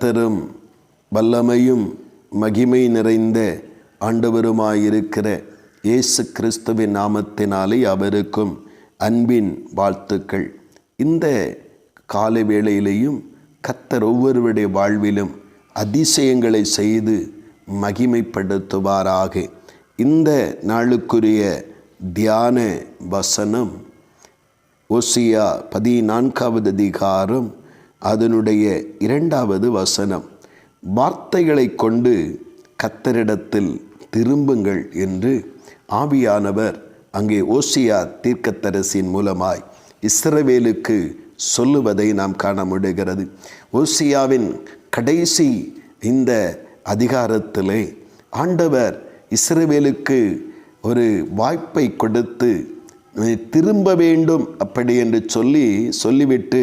கர்த்தரும் வல்லமையும் மகிமை நிறைந்த ஆண்டவருமாயிருக்கிற இயேசு கிறிஸ்துவின் நாமத்தினாலே அவருக்கும் அன்பின் வாழ்த்துக்கள். இந்த காலை வேளையிலேயும் கத்தர் ஒவ்வொருவருடைய வாழ்விலும் அதிசயங்களை செய்து மகிமைப்படுத்துவாராக. இந்த நாளுக்குரிய தியான வசனம் ஓசியா பதினான்காவது அதிகாரம் அதனுடைய இரண்டாவது வசனம் வார்த்தைகளை கொண்டு கத்தரிடத்தில் திரும்புங்கள் என்று ஆவியானவர் அங்கே ஓசியா தீர்க்கத்தரசின் மூலமாய் இஸ்ரவேலுக்கு சொல்லுவதை நாம் காண முடிகிறது ஓசியாவின் கடைசி இந்த அதிகாரத்திலே ஆண்டவர் இஸ்ரவேலுக்கு ஒரு வாய்ப்பை கொடுத்து திரும்ப வேண்டும் அப்படி என்று சொல்லி சொல்லிவிட்டு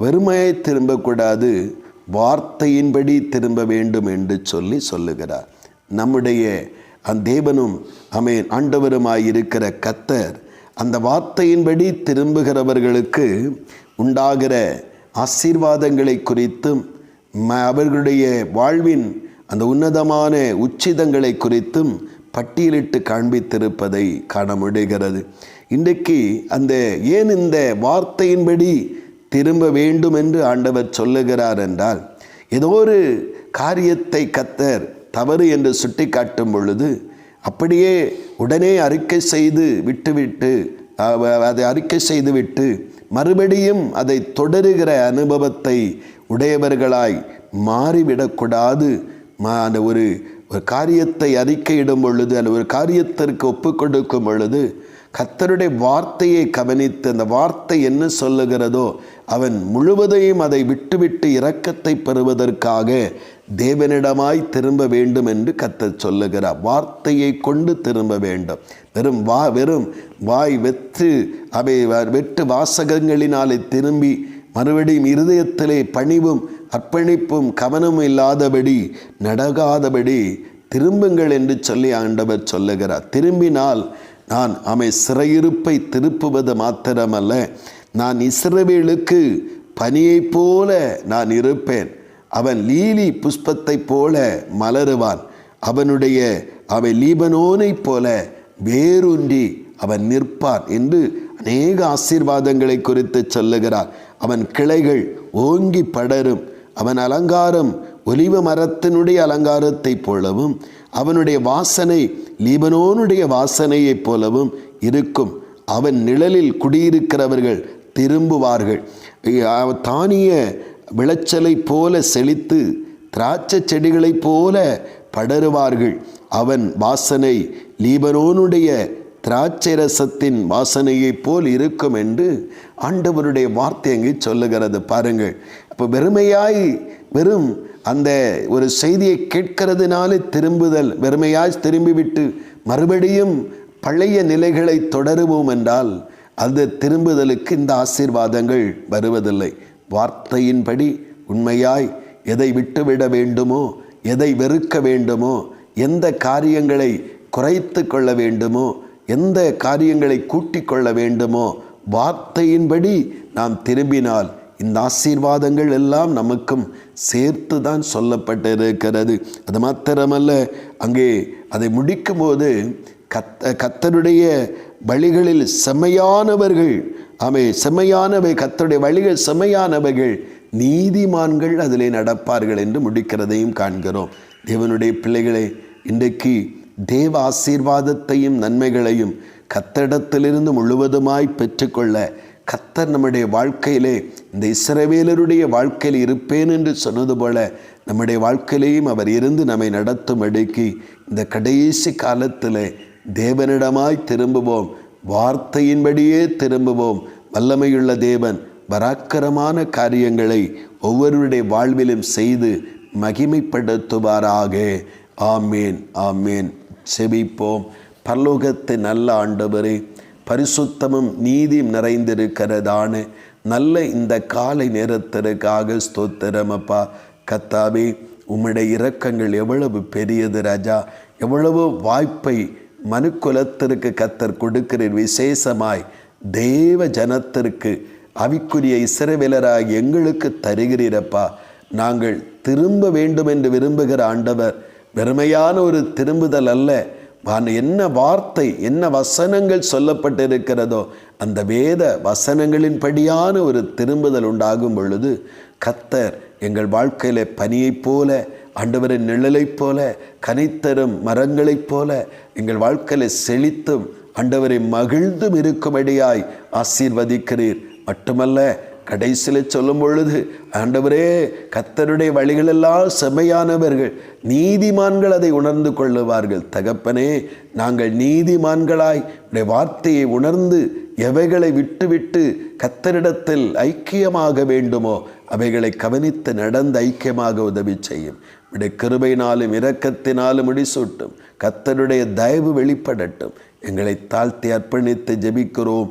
வெறுமையை திரும்பக்கூடாது வார்த்தையின்படி திரும்ப வேண்டும் என்று சொல்லி சொல்லுகிறார். நம்முடைய அந்த தேவனும் அமேன் ஆண்டவருமாயிருக்கிற கத்தர் அந்த வார்த்தையின்படி திரும்புகிறவர்களுக்கு உண்டாகிற ஆசீர்வாதங்களை குறித்தும் அவர்களுடைய வாழ்வின் அந்த உன்னதமான உச்சிதங்களை குறித்தும் பட்டியலிட்டு காண்பித்திருப்பதை காண முடிகிறது. இன்றைக்கு அந்த ஏன் இந்த வார்த்தையின்படி திரும்ப வேண்டும் என்று ஆண்டவர் சொல்லுகிறார் என்றால் ஏதோ ஒரு காரியத்தை கத்தர் தவறு என்று சுட்டி காட்டும் பொழுது அப்படியே உடனே அறிக்கை செய்து விட்டுவிட்டு அதை அறிக்கை செய்துவிட்டு மறுபடியும் அதை தொடருகிற அனுபவத்தை உடையவர்களாய் மாறிவிடக்கூடாது. ம- அந்த ஒரு ஒரு காரியத்தை அறிக்கையிடும் பொழுது அல்லது ஒரு காரியத்திற்கு ஒப்புக்கொடுக்கும் பொழுது கர்த்தருடைய வார்த்தையை கவனித்து அந்த வார்த்தை என்ன சொல்லுகிறதோ அவன் முழுவதையும் அதை விட்டுவிட்டு இரக்கத்தை பெறுவதற்காக தேவனிடமாய் திரும்ப வேண்டும் என்று கர்த்தர் சொல்லுகிறார். வார்த்தையை கொண்டு திரும்ப வேண்டும். வெறும் வா வெறும் வாய் வெற்று அவை வெற்று வாசகங்களினாலே திரும்பி மறுபடியும் இருதயத்திலே பணிவும் அர்ப்பணிப்பும் கவனமும் இல்லாதபடி நடகாதபடி திரும்புங்கள் என்று சொல்லி ஆண்டவர் சொல்லுகிறார். திரும்பினால் நான் அவை சிறையிருப்பை திருப்புவது மாத்திரமல்ல நான் இஸ்ரவேலுக்கு பனியைப் போல நான் இருப்பேன். அவன் லீலி புஷ்பத்தைப் போல மலருவான். அவனுடைய அவை லீபனோனைப் போல வேரூன்றி அவன் நிற்பான் என்று அநேக ஆசீர்வாதங்களை குறித்து சொல்லுகிறார். அவன் கிளைகள் ஓங்கி படரும். அவன் அலங்காரம் ஒலிவ மரத்தினுடைய அலங்காரத்தைப் போலவும் அவனுடைய வாசனை லீபனோனுடைய வாசனையைப் போலவும் இருக்கும். அவன் நிழலில் குடியிருக்கிறவர்கள் திரும்புவார்கள். தானிய விளைச்சலைப் போல செழித்து திராட்சை செடிகளைப் போல படருவார்கள். அவன் வாசனை லீபனோனுடைய திராட்சை ரசத்தின் வாசனையைப் போல் இருக்கும் என்று ஆண்டவருடைய வார்த்தை அங்கே சொல்லுகிறது. பாருங்கள். அப்போ வெறுமையாய் வெறும் அந்த ஒரு செய்தியை கேட்கிறதுனாலே திரும்புதல் வெறுமையாய் திரும்பிவிட்டு மறுபடியும் பழைய நிலைகளை தொடருவோம் என்றால் அந்த திரும்புதலுக்கு இந்த ஆசீர்வாதங்கள் வருவதில்லை. வார்த்தையின்படி உண்மையாய் எதை விட்டுவிட வேண்டுமோ எதை வெறுக்க வேண்டுமோ எந்த காரியங்களை குறைத்து கொள்ள வேண்டுமோ எந்த காரியங்களை கூட்டிக் கொள்ள வேண்டுமோ வார்த்தையின்படி நாம் திரும்பினால் இந்த ஆசீர்வாதங்கள் எல்லாம் நமக்கும் சேர்த்து தான் சொல்லப்பட்டிருக்கிறது. அது மாத்திரமல்ல அங்கே அதை முடிக்கும்போது கத்த கத்தருடைய வழிகளில் செம்மையானவர்கள் அவை செம்மையானவை கத்தருடைய வழிகள் செம்மையானவைகள் நீதிமான்கள் அதிலே நடப்பார்கள் என்று முடிக்கிறதையும் காண்கிறோம். தேவனுடைய பிள்ளைகளை இன்றைக்கு தேவ ஆசீர்வாதத்தையும் நன்மைகளையும் கத்தடத்திலிருந்து முழுவதுமாய் பெற்றுக்கொள்ள கத்தர் நம்முடைய வாழ்க்கையிலே இந்த இஸ்ரவேலருடைய வாழ்க்கையில் இருப்பேன் என்று சொன்னது போல நம்முடைய வாழ்க்கையிலேயும் அவர் இருந்து நம்மை நடத்தும் அடுக்கி இந்த கடைசி காலத்தில் தேவனிடமாய் திரும்புவோம். வார்த்தையின்படியே திரும்புவோம். வல்லமையுள்ள தேவன் பராக்கிரமான காரியங்களை ஒவ்வொருடைய வாழ்விலும் செய்து மகிமைப்படுத்துவாராக. ஆமேன் ஆமேன். செபிப்போம். பரலோகத்தை நல்ல ஆண்டவரே பரிசுத்தமும் நீதியும் நிறைந்திருக்கிறதான நல்ல இந்த காலை நேரத்திற்காக ஸ்தோத்திரம் அப்பா. கத்தாவே உம்முடைய இரக்கங்கள் எவ்வளவு பெரியது ராஜா. எவ்வளவு வாய்ப்பை மனுக்குலத்திற்கு கத்தர் கொடுக்கிறீர். விசேஷமாய் தேவ ஜனத்திற்கு அவிக்குரிய இஸ்ரவேலராய் எங்களுக்கு தருகிறீரப்பா நாங்கள் திரும்ப வேண்டும் என்று விரும்புகிற ஆண்டவர் வெறுமையான ஒரு திரும்புதல் அல்ல. என்ன வார்த்தை என்ன வசனங்கள் சொல்லப்பட்டிருக்கிறதோ அந்த வேத வசனங்களின்படியான ஒரு திரும்புதல் உண்டாகும் பொழுது கத்தர் எங்கள் வாழ்க்கையில பனியைப் போல ஆண்டவரின் நிழலைப் போல கனித்தரும் மரங்களைப் போல எங்கள் வாழ்க்கையில் செழித்தும் ஆண்டவரை மகிழ்ந்தும் இருக்கும்படியாய் ஆசீர்வதிக்கிறீர். மட்டுமல்ல கடைசியில் சொல்லும் பொழுது ஆண்டவரே கத்தருடைய வழிகளெல்லாம் செமையானவர்கள் நீதிமான்கள் அதை உணர்ந்து கொள்ளுவார்கள். தகப்பனே நாங்கள் நீதிமான்களாய் உடைய வார்த்தையை உணர்ந்து எவைகளை விட்டுவிட்டு கத்தரிடத்தில் ஐக்கியமாக வேண்டுமோ அவைகளை கவனித்து நடந்து ஐக்கியமாக உதவி செய்யும். உடைய கிருபையினாலும் இரக்கத்தினாலும் முடிசூட்டும். கத்தருடைய தயவு வெளிப்படட்டும். எங்களை தாழ்த்தி அர்ப்பணித்து ஜெபிக்கிறோம்.